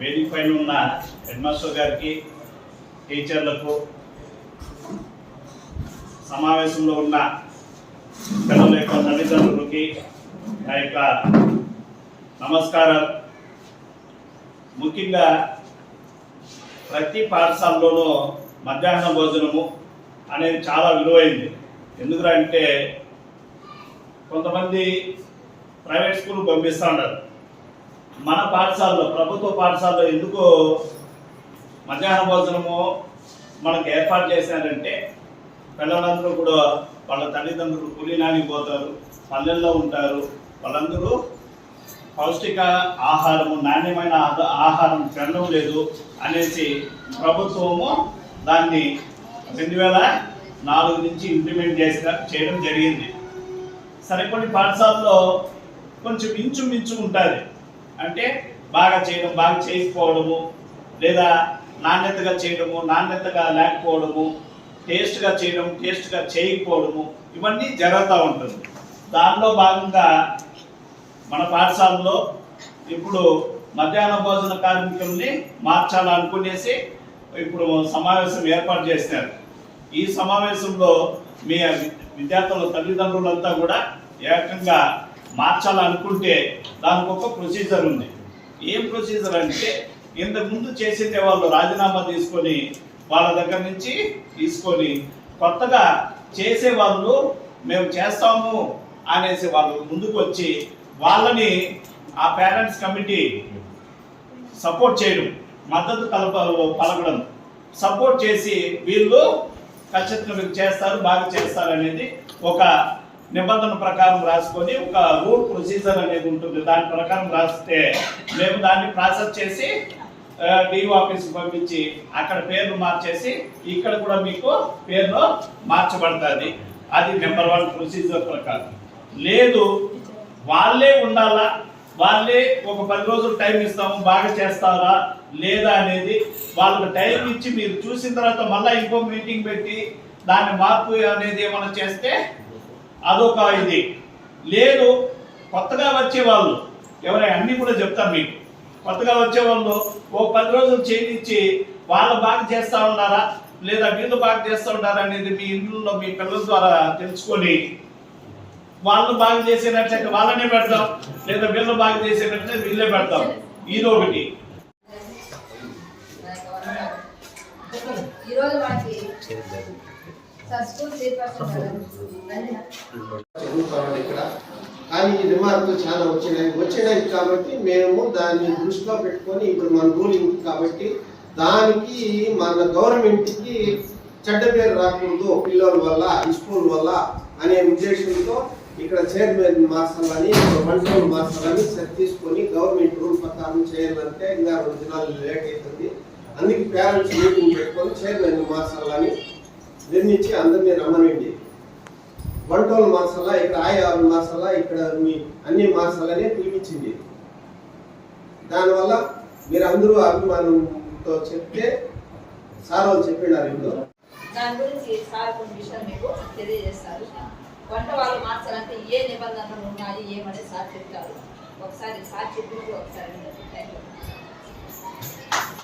పైన ఉన్న హెడ్మాస్టర్ గారికి టీచర్లకు సమావేశంలో ఉన్న పిల్లల యొక్క తల్లిదండ్రులకి నా యొక్క నమస్కారం ముఖ్యంగా ప్రతి పాఠశాలలోనూ మధ్యాహ్న భోజనము అనేది చాలా విలువైంది. ఎందుకంటే కొంతమంది ప్రైవేట్ స్కూల్ పంపిస్తూ ఉంటారు మన పాఠశాలలో ప్రభుత్వ పాఠశాలలో ఎందుకు మధ్యాహ్న భోజనము మనకు ఏర్పాటు చేశారంటే పిల్లలందరూ కూడా వాళ్ళ తల్లిదండ్రులు కూలీనానికి పోతారు పల్లెల్లో ఉంటారు. వాళ్ళందరూ పౌష్టిక ఆహారము నాణ్యమైన ఆహారం తినడం లేదు అనేసి ప్రభుత్వము దాన్ని రెండు వేల నాలుగు నుంచి ఇంప్లిమెంట్ చేసిన చేయడం జరిగింది. సరే కొన్ని పాఠశాలలో కొంచెం ఇంచు మించు ఉంటుంది అంటే బాగా చేయడం బాగా చేయకపోవడము లేదా నాణ్యతగా చేయడము నాణ్యతగా లేకపోవడము టేస్ట్గా చేయడం టేస్ట్గా చేయకపోవడము ఇవన్నీ జరుగుతూ ఉంటుంది. దానిలో భాగంగా మన పాఠశాలలో ఇప్పుడు మధ్యాహ్న భోజన కార్మికుల్ని మార్చాలనుకునేసి ఇప్పుడు సమావేశం ఏర్పాటు చేశారు. ఈ సమావేశంలో మీ విద్యార్థుల తల్లిదండ్రులంతా కూడా ఏకంగా మార్చాలనుకుంటే దానికి ఒక ప్రొసీజర్ ఉంది. ఏం ప్రొసీజర్ అంటే ఇంతకుముందు ముందు వాళ్ళు రాజీనామా తీసుకొని వాళ్ళ దగ్గర నుంచి తీసుకొని కొత్తగా చేసే వాళ్ళు మేము చేస్తాము అనేసి వాళ్ళు ముందుకు వచ్చి వాళ్ళని ఆ పేరెంట్స్ కమిటీ సపోర్ట్ చేయడం మద్దతు కలప పలకడం సపోర్ట్ చేసి వీళ్ళు ఖచ్చితంగా చేస్తారు బాగా చేస్తారు అనేది ఒక నిబంధన ప్రకారం రాసుకొని ఒక రూల్ ప్రొసీజర్ అనేది ఉంటుంది. దాని ప్రకారం రాస్తే మేము దాన్ని ప్రాసెస్ చేసి డిఓ ఆఫీస్కి పంపించి అక్కడ పేర్లు మార్చేసి ఇక్కడ కూడా మీకు పేర్లు మార్చబడుతుంది. అది నెంబర్ వన్ ప్రొసీజర్ ప్రకారం. లేదు వాళ్ళే ఉండాలా? వాళ్ళే ఒక పది రోజులు టైం ఇస్తాము బాగా చేస్తారా? లేదా అనేది వాళ్ళకి టైం ఇచ్చి మీరు చూసిన తర్వాత మళ్ళీ ఇంకో మీటింగ్ పెట్టి దాన్ని మార్పు అనేది ఏమైనా చేస్తే అదొక ఇది. లేదు కొత్తగా వచ్చే వాళ్ళు ఎవరైనా అన్నీ కూడా చెప్తాను మీకు. కొత్తగా వచ్చే వాళ్ళు ఓ పది రోజులు చేయించి వాళ్ళు బాగా చేస్తూ ఉన్నారా? లేదా వీళ్ళు బాగా చేస్తూ ఉన్నారా అనేది మీ ఇంట్లో మీ పిల్లల ద్వారా తెలుసుకొని వాళ్ళు బాగా చేసేటట్లయితే వాళ్ళనే పెడతాం లేదా వీళ్ళు బాగా చేసేటట్లయితే వీళ్ళే పెడతాం. ఇది ఒకటి. ఈరోజు మనకి చదువుకోవాలి ఇక్కడ. కానీ ఈ రిమార్కులు చాలా వచ్చినాయి వచ్చినాయి కాబట్టి మేము దాన్ని దృష్టిలో పెట్టుకొని ఇప్పుడు మన రూలింగ్ కాబట్టి దానికి మన గవర్నమెంట్కి చెడ్డ పేరు రాకూడదు. పిల్లల వల్ల స్కూల్ వల్ల అనే ఉద్దేశంతో ఇక్కడ చైర్మన్ మార్చాలని మండలం మార్చాలని సెట్ తీసుకొని గవర్నమెంట్ రూల్ ప్రకారం చేయాలంటే ఇంకా రెండు దినాలు లేట్ అవుతుంది. అందుకే పేరెంట్స్ మీటింగ్ పెట్టుకొని చైర్మన్ మార్చాలని నిర్మించి అందరినీ రమ్మనండి వంటోలు మార్చాలా ఇక్కడ ఆయాలు మార్చాలా ఇక్కడ మీ అన్ని మార్చాలని పిలిపించింది. దానివల్ల మీరు అందరూ అభిమానంతో చెప్తే సార్ వాళ్ళు చెప్పినారు ఇప్పుడు దాని గురించి సార్ కొన్ని విషయాలు మీకు తెలియజేస్తారు. వంట వాళ్ళు మార్చాలంటే ఏ నిబంధనలు ఉన్నాయి ఏమని సార్ చెప్తారు? ఒకసారి సార్ చెప్పినప్పుడు ఒకసారి యూ.